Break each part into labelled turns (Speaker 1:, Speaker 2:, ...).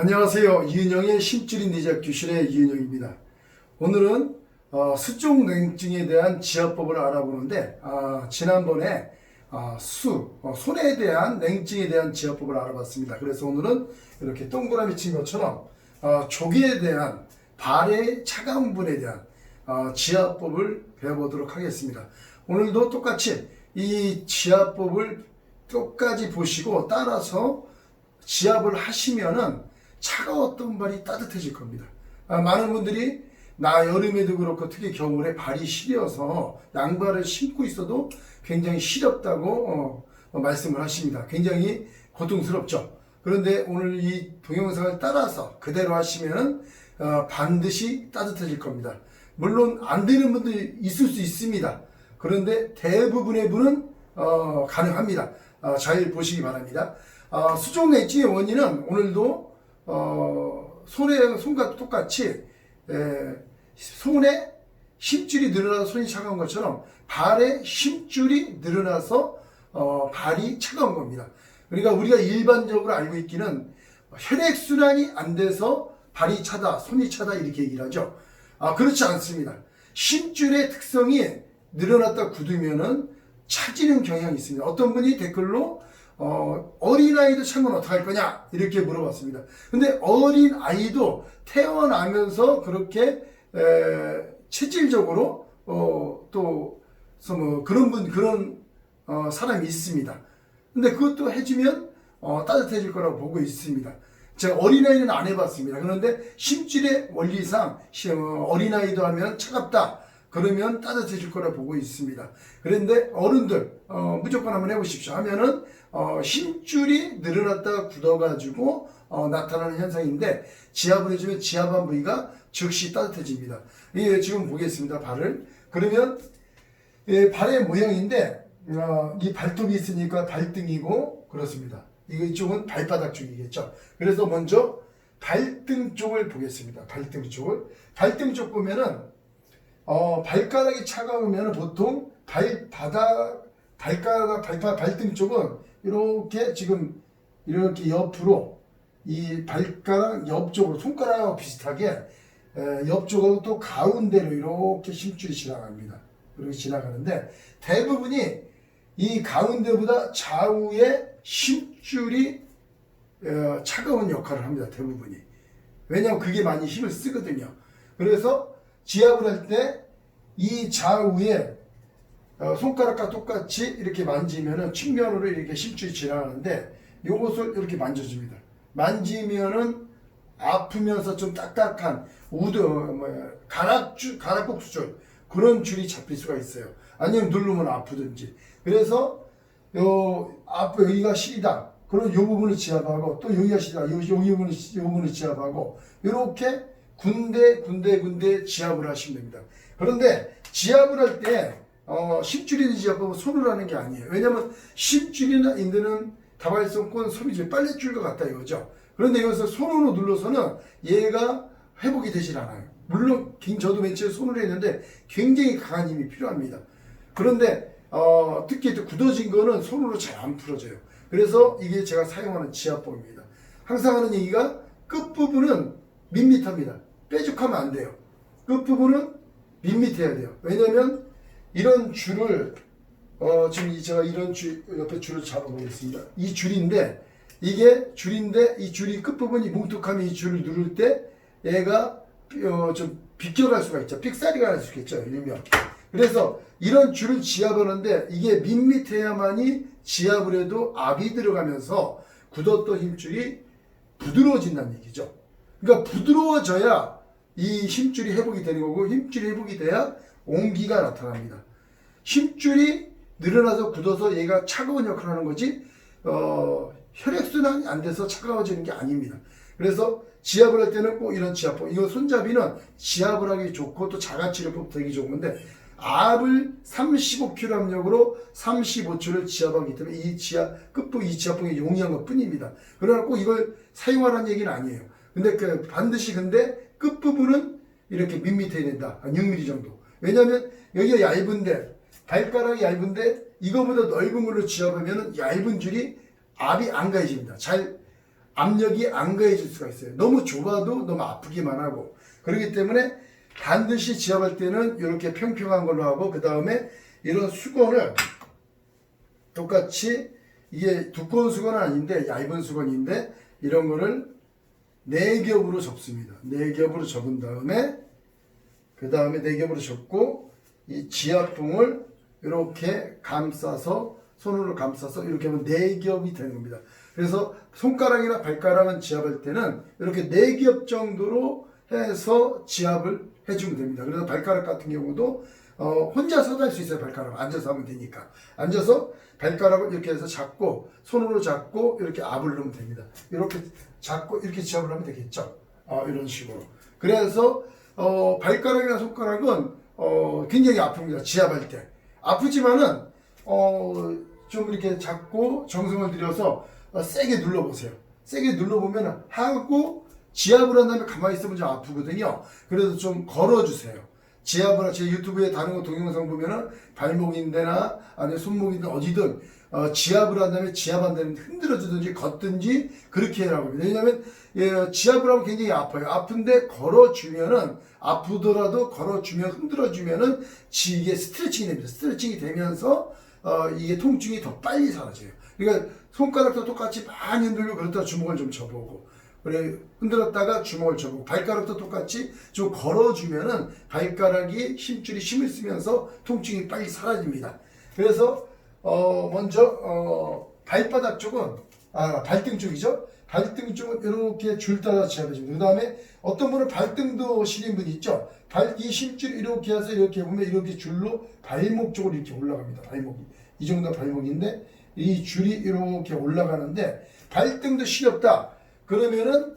Speaker 1: 안녕하세요. 이은영의 신줄인 내작 교실의 이은영입니다. 오늘은 어, 수종 냉증에 대한 지압법을 알아보는데 아, 지난번에 아, 수 어, 손에 대한 냉증에 대한 지압법을 알아봤습니다. 그래서 오늘은 이렇게 동그라미 친 것처럼 어, 조기에 대한 발의 차가운 분에 대한 어, 지압법을 배워보도록 하겠습니다. 오늘도 똑같이 이 지압법을 끝까지 보시고 따라서 지압을 하시면은 차가웠던 발이 따뜻해질 겁니다. 아, 많은 분들이 나 여름에도 그렇고 특히 겨울에 발이 시려서 양발을 신고 있어도 굉장히 시렵다고 어, 어, 말씀을 하십니다. 굉장히 고통스럽죠. 그런데 오늘 이 동영상을 따라서 그대로 하시면은 어, 반드시 따뜻해질 겁니다. 물론 안 되는 분들이 있을 수 있습니다. 그런데 대부분의 분은 어, 가능합니다. 어, 잘 보시기 바랍니다. 어, 수족 냉증의 원인은 오늘도 어, 손에 손과 똑같이 에, 손에 힘줄이 늘어나서 손이 차가운 것처럼 발에 힘줄이 늘어나서 어, 발이 차가운 겁니다. 그러니까 우리가 일반적으로 알고 있기는 혈액 순환이 안 돼서 발이 차다, 손이 차다 이렇게 얘기를 하죠. 아 그렇지 않습니다. 힘줄의 특성이 늘어났다 굳으면은 차지는 경향이 있습니다. 어떤 분이 댓글로 어, 어린아이도 찬건 어떡할 거냐? 이렇게 물어봤습니다. 근데 어린아이도 태어나면서 그렇게 에, 체질적으로 어, 또, 뭐 그런 분, 그런 어, 사람이 있습니다. 근데 그것도 해주면 어, 따뜻해질 거라고 보고 있습니다. 제가 어린아이는 안 해봤습니다. 그런데 심줄의 원리상 시- 어, 어린아이도 하면 차갑다. 그러면 따뜻해질 거라 보고 있습니다. 그런데 어른들 어, 무조건 한번 해보십시오. 하면은 어, 힘줄이 늘어났다가 굳어가지고 어, 나타나는 현상인데 지압을 해주면 지압한 부위가 즉시 따뜻해집니다. 예, 지금 보겠습니다. 발을 그러면 예, 발의 모양인데 어, 이 발톱이 있으니까 발등이고 그렇습니다. 이거 이쪽은 발바닥 쪽이겠죠. 그래서 먼저 발등 쪽을 보겠습니다. 발등 쪽을 발등 쪽 보면은 어, 발가락이 차가우면 보통 발바닥, 발가락, 발바, 발등 쪽은 이렇게 지금 이렇게 옆으로 이 발가락 옆쪽으로 손가락하고 비슷하게 에, 옆쪽으로 또 가운데로 이렇게 힘줄이 지나갑니다. 이렇게 지나가는데 대부분이 이 가운데보다 좌우에 힘줄이 어, 차가운 역할을 합니다. 대부분이. 왜냐하면 그게 많이 힘을 쓰거든요. 그래서 지압을 할 때 이 좌우에 어, 손가락과 똑같이 이렇게 만지면은 측면으로 이렇게 힘줄이 지나가는데 요것을 이렇게 만져줍니다. 만지면은 아프면서 좀 딱딱한 우드 뭐야 가락줄 가락국수줄 그런 줄이 잡힐 수가 있어요. 아니면 누르면 아프든지. 그래서 요 앞 여기가 시리다. 그럼 요 부분을 지압하고 또 여기가 시리다. 요, 요 부분을 요 부분을 지압하고 이렇게 군데 군데 군데 지압을 하시면 됩니다. 그런데 지압을 할때 어, 힘줄이는 지압법은 손으로 하는 게 아니에요. 왜냐하면 힘줄이나 인드는 다발성권 소비줄 빨래줄과 같다 이거죠. 그런데 이것을 손으로 눌러서는 얘가 회복이 되질 않아요. 물론 긴- 저도 맨 처음에 손으로 했는데 굉장히 강한 힘이 필요합니다. 그런데 어, 특히 또 굳어진 거는 손으로 잘 안 풀어져요. 그래서 이게 제가 사용하는 지압법입니다. 항상 하는 얘기가 끝부분은 밋밋합니다. 뾰족하면 안 돼요. 끝부분은 밋밋해야 돼요. 왜냐면 이런 줄을 어, 지금 이 제가 이런 줄 옆에 줄을 잡아보겠습니다. 이 줄인데 이게 줄인데 이 줄이 끝부분이 뭉툭하면 이 줄을 누를 때 얘가 어, 좀 비껴갈 수가 있죠. 삑사리가 날 수 있겠죠. 일명. 그래서 이런 줄을 지압하는데 이게 밋밋해야만이 지압을 해도 압이 들어가면서 굳었던 힘줄이 부드러워진다는 얘기죠. 그러니까 부드러워져야 이 힘줄이 회복이 되는 거고 힘줄이 회복이 돼야 온기가 나타납니다. 힘줄이 늘어나서 굳어서 얘가 차가운 역할을 하는 거지 어, 혈액순환이 안 돼서 차가워지는 게 아닙니다. 그래서 지압을 할 때는 꼭 이런 지압법 이거 손잡이는 지압을 하기 좋고 또 자가치료법 되기 좋은 건데 압을 35kg 압력으로 35초를 지압하기 때문에 이 지압 끝부 이 지압봉이 용이한 것 뿐입니다. 그러나 꼭 이걸 사용하라는 얘기는 아니에요. 근데 그 반드시 근데 끝부분은 이렇게 밋밋해야 된다. 한 6mm 정도. 왜냐하면 여기가 얇은데 발가락이 얇은데 이거보다 넓은 걸로 지압하면 얇은 줄이 압이 안 가해집니다. 잘 압력이 안 가해질 수가 있어요. 너무 좁아도 너무 아프기만 하고 그렇기 때문에 반드시 지압할 때는 이렇게 평평한 걸로 하고 그 다음에 이런 수건을 똑같이 이게 두꺼운 수건은 아닌데 얇은 수건인데 이런 거를 네 겹으로 접습니다. 네 겹으로 접은 다음에 그 다음에 네 겹으로 접고 이 지압봉을 이렇게 감싸서 손으로 감싸서 이렇게 하면 네 겹이 되는 겁니다. 그래서 손가락이나 발가락은 지압할 때는 이렇게 네 겹 정도로 해서 지압을 해주면 됩니다. 그래서 발가락 같은 경우도 어, 혼자서도 할 수 있어요. 발가락 앉아서 하면 되니까 앉아서 발가락을 이렇게 해서 잡고 손으로 잡고 이렇게 압을 넣으면 됩니다. 이렇게 잡고 이렇게 지압을 하면 되겠죠. 어, 이런 식으로. 그래서 어, 발가락이나 손가락은 어, 굉장히 아픕니다. 지압할 때 아프지만은 어, 좀 이렇게 잡고 정성을 들여서 어, 세게 눌러보세요. 세게 눌러보면 하고 지압을 한 다음에 가만히 있으면 좀 아프거든요. 그래서 좀 걸어주세요. 지압을 제 유튜브에 다른 거 동영상 보면은 발목인데나 아니면 손목이든 어디든 어, 지압을 한 다음에 지압한 다음에 흔들어주든지 걷든지 그렇게 해라고 합니다. 왜냐하면 예, 지압을 하면 굉장히 아파요. 아픈데 걸어주면은 아프더라도 걸어주면 흔들어주면은 지- 이게 스트레칭이 됩니다. 스트레칭이 되면서 어, 이게 통증이 더 빨리 사라져요. 그러니까 손가락도 똑같이 많이 흔들고 그러다가 주먹을 좀 쳐보고 그래 흔들었다가 주먹을 쳐보고 발가락도 똑같이 좀 걸어주면은 발가락이 힘줄이 힘을 쓰면서 통증이 빨리 사라집니다. 그래서 어 먼저 어 발바닥 쪽은 아 발등 쪽이죠. 발등 쪽은 이렇게 줄 따라 지압해줍니다. 그 다음에 어떤 분은 발등도 시린 분이 있죠. 발, 이 힘줄 이렇게 해서 이렇게 보면 이렇게 줄로 발목 쪽으로 이렇게 올라갑니다. 발목이. 이 정도 발목인데 이 줄이 이렇게 올라가는데 발등도 시렵다. 그러면은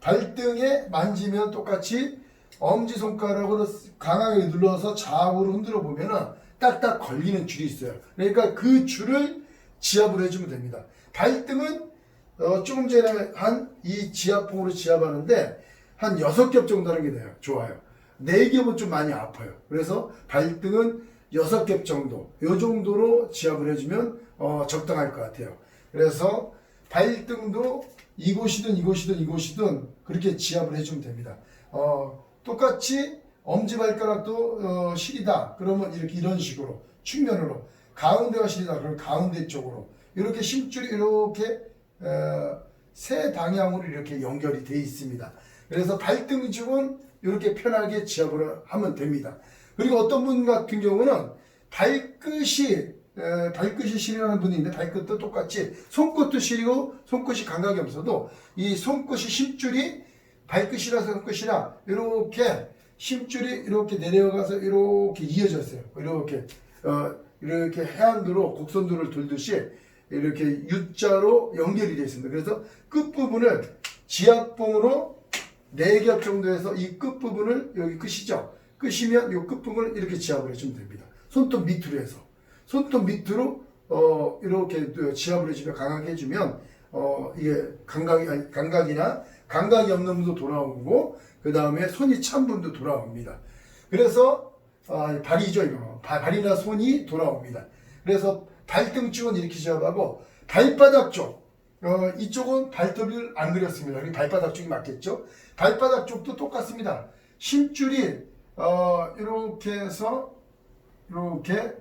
Speaker 1: 발등에 만지면 똑같이 엄지손가락으로 강하게 눌러서 좌우로 흔들어 보면은 딱딱 걸리는 줄이 있어요. 그러니까 그 줄을 지압을 해주면 됩니다. 발등은 어, 조금 전에 한 이 지압봉으로 지압하는데 한 여섯 겹 정도 하는 게 돼요. 좋아요. 네 겹은 좀 많이 아파요. 그래서 발등은 여섯 겹 정도, 요 정도로 지압을 해주면 어, 적당할 것 같아요. 그래서 발등도 이곳이든 이곳이든 이곳이든 그렇게 지압을 해주면 됩니다. 어, 똑같이 엄지발가락도 어, 시리다. 그러면 이렇게 이런 식으로 측면으로 가운데가 시리다. 그러면 가운데 쪽으로 이렇게 심줄이 이렇게 어, 세 방향으로 이렇게 연결이 되어 있습니다. 그래서 발등 쪽은 이렇게 편하게 지압을 하면 됩니다. 그리고 어떤 분 같은 경우는 발끝이 에, 발끝이 시리는 분이 있는데 발끝도 똑같이 손끝도 시리고 손끝이 감각이 없어도 이 손끝이 힘줄이 발끝이라서 손끝이라 이렇게 힘줄이 이렇게 내려가서 이렇게 이어졌어요. 이렇게 어, 이렇게 해안도로 곡선도를 돌듯이 이렇게 U자로 연결이 되어 있습니다. 그래서 끝부분을 지압봉으로 네겹 정도에서 이 끝부분을 여기 끝이죠. 끝이면 이 끝부분을 이렇게 지압을 해주면 됩니다. 손톱 밑으로 해서 손톱 밑으로 어, 이렇게 또 지압을 해주면 강하게 해주면 어, 이게 감각이 아니, 감각이나 감각이 없는 분도 돌아오고 그 다음에 손이 찬 분도 돌아옵니다. 그래서 아, 발이죠 이거 발, 발이나 손이 돌아옵니다. 그래서 발등 쪽은 이렇게 지압하고 발바닥 쪽 어, 이쪽은 발톱을 안 그렸습니다. 발바닥 쪽이 맞겠죠? 발바닥 쪽도 똑같습니다. 힘줄이 어, 이렇게 해서 이렇게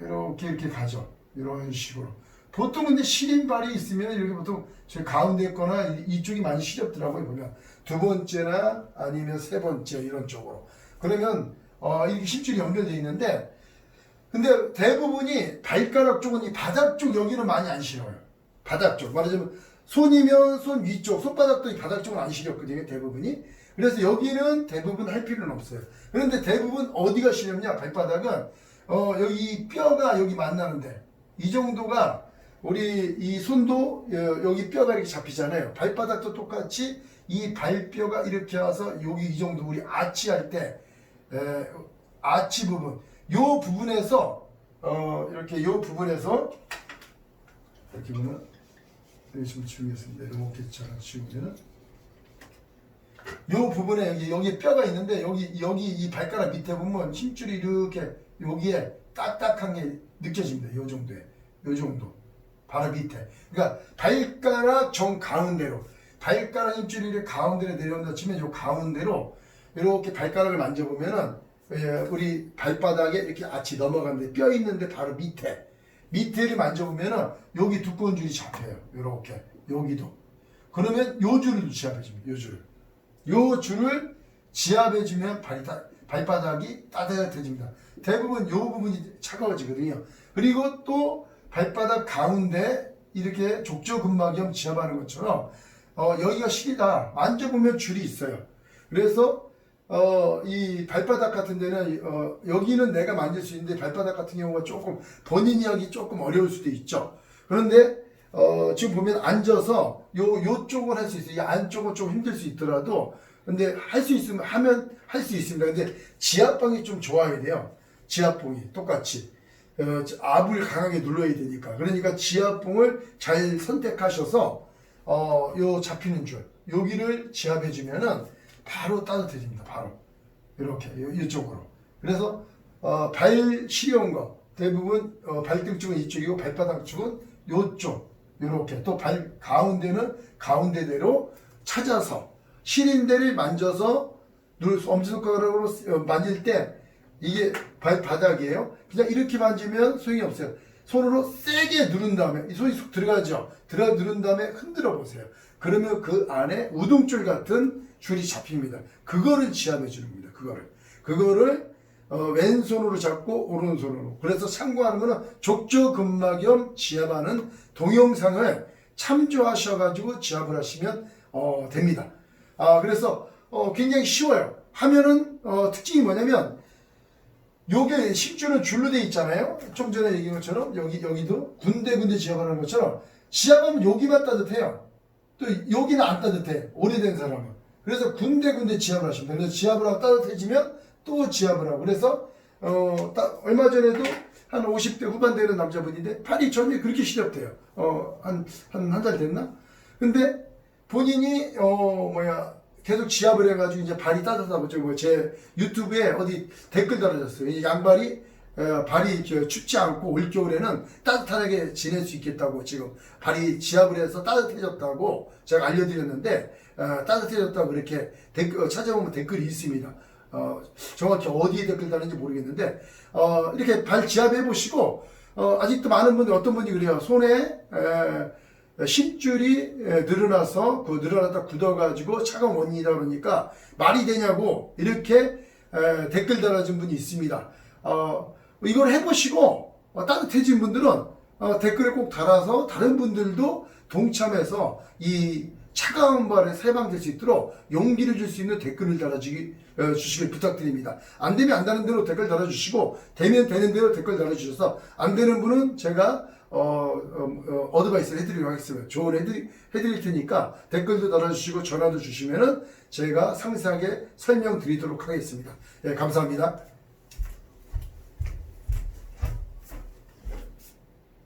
Speaker 1: 이렇게 이렇게 가죠. 이런 식으로. 보통 근데 시린 발이 있으면 이렇게 보통 저 가운데 거나 이- 이쪽이 많이 시렵더라고요 보면 두 번째나 아니면 세 번째 이런 쪽으로. 그러면 어, 이렇게 힘줄이 연결되어 있는데 근데 대부분이 발가락 쪽은 이 바닥 쪽 여기는 많이 안 시려요. 바닥 쪽. 말하자면 손이면 손 위쪽, 손바닥도 이 바닥 쪽은 안 시렵거든요. 대부분이. 그래서 여기는 대부분 할 필요는 없어요. 그런데 대부분 어디가 시렵냐? 발바닥은 어, 여기 뼈가 여기 만나는데 이 정도가 우리 이 손도 여- 여기 뼈가 이렇게 잡히잖아요. 발바닥도 똑같이 이 발뼈가 이렇게 와서 여기 이 정도 우리 아치 할때 에, 아치 부분 요 부분에서 어 이렇게 요 부분에서 이렇게 보면 여기 좀 지우겠습니다. 이렇게 잘 지우면은 요 부분에 여기 여기 뼈가 있는데 여기 여기 이 발가락 밑에 보면 힘줄이 이렇게 여기에 딱딱한 게 느껴집니다. 요 정도에 요 정도 바로 밑에. 그러니까 발가락 정 가운데로 발가락 힘줄이 가운데로 내려온다 치면 요 가운데로 이렇게 발가락을 만져보면은 예, 우리 발바닥에 이렇게 아치 넘어가는데 뼈 있는데 바로 밑에 밑에를 만져보면은 여기 두꺼운 줄이 잡혀요. 이렇게 여기도. 그러면 요 줄을 지압해줍니다. 요 줄을. 요 줄을 지압해주면 발, 발바닥이 따뜻해집니다. 대부분 요 부분이 차가워지거든요. 그리고 또 발바닥 가운데 이렇게 족저근막염 지압하는 것처럼 어, 여기가 실이다. 만져보면 줄이 있어요. 그래서 어, 이 발바닥 같은 데는 어, 여기는 내가 만질 수 있는데 발바닥 같은 경우가 조금 본인이 하기 조금 어려울 수도 있죠. 그런데 어, 지금 보면 앉아서 요 요쪽은 할수 있어요. 이 안쪽은 좀 힘들 수 있더라도 근데 할 수 있으면 하면 할 수 있습니다. 근데 지압방이 좀 좋아야 돼요. 지압봉이 똑같이 어, 압을 강하게 눌러야 되니까 그러니까 지압봉을 잘 선택하셔서 어, 요 잡히는 줄 여기를 지압해 주면은 바로 따뜻해집니다. 바로 이렇게 요- 이쪽으로 그래서 어, 발 시려운 거 대부분 어, 발등 쪽은 이쪽이고 발바닥 쪽은 요쪽 이렇게 또 발 가운데는 가운데대로 찾아서 시린 데를 만져서 수 엄지손가락으로 어, 만질 때 이게 발바닥이에요. 그냥 이렇게 만지면 소용이 없어요. 손으로 세게 누른 다음에 이 손이 쏙 들어가죠. 들어 누른 다음에 흔들어 보세요. 그러면 그 안에 우동줄 같은 줄이 잡힙니다. 그거를 지압해 주는 겁니다. 그거를 그거를 어, 왼손으로 잡고 오른손으로. 그래서 참고하는 거는 족저근막염 지압하는 동영상을 참조하셔가지고 지압을 하시면 어, 됩니다. 아 그래서 어, 굉장히 쉬워요. 하면은 어, 특징이 뭐냐면 요게 십주는 줄로 돼 있잖아요. 좀 전에 얘기한 것처럼 여기 여기도 군데군데 지압하는 것처럼 지압하면 여기만 따뜻해요. 또 여기는 안 따뜻해. 오래된 사람은. 그래서 군데군데 지압을 하십니다. 그래서 지압을 하고 따뜻해지면 또 지압을 하고. 그래서 어, 따- 얼마 전에도 한 50대 후반 되는 남자분인데 팔이 전혀 그렇게 시렵대요. 어, 한, 한, 한 달 됐나? 근데 본인이, 어, 뭐야, 계속 지압을 해가지고 이제 발이 따뜻하고, 저, 뭐, 제 유튜브에 어디 댓글 달아줬어요. 이 양발이, 어, 발이 저 춥지 않고 올겨울에는 따뜻하게 지낼 수 있겠다고 지금 발이 지압을 해서 따뜻해졌다고 제가 알려드렸는데, 어, 따뜻해졌다고 그렇게 댓글, 어, 찾아보면 댓글이 있습니다. 어, 정확히 어디에 댓글 다는지 모르겠는데, 어, 이렇게 발 지압해 보시고, 어, 아직도 많은 분들, 어떤 분이 그래요. 손에, 에, 십줄이 에, 늘어나서, 그 늘어났다 굳어가지고 차가운 원인이다 그러니까 말이 되냐고, 이렇게 에, 댓글 달아준 분이 있습니다. 어, 이걸 해보시고, 어, 따뜻해진 분들은 어, 댓글에 꼭 달아서 다른 분들도 동참해서 이 차가운 발에 세방될 수 있도록 용기를 줄 수 있는 댓글을 달아주기 어, 부탁드립니다. 안 되면 안 되는 대로 댓글 달아주시고 되면 되는 대로 댓글 달아주셔서 안 되는 분은 제가 어, 어, 어, 드바이스를 해드리도록 하겠습니다. 조언 해드리, 해드릴 테니까 댓글도 달아주시고 전화도 주시면은 제가 상세하게 설명드리도록 하겠습니다. 예, 감사합니다.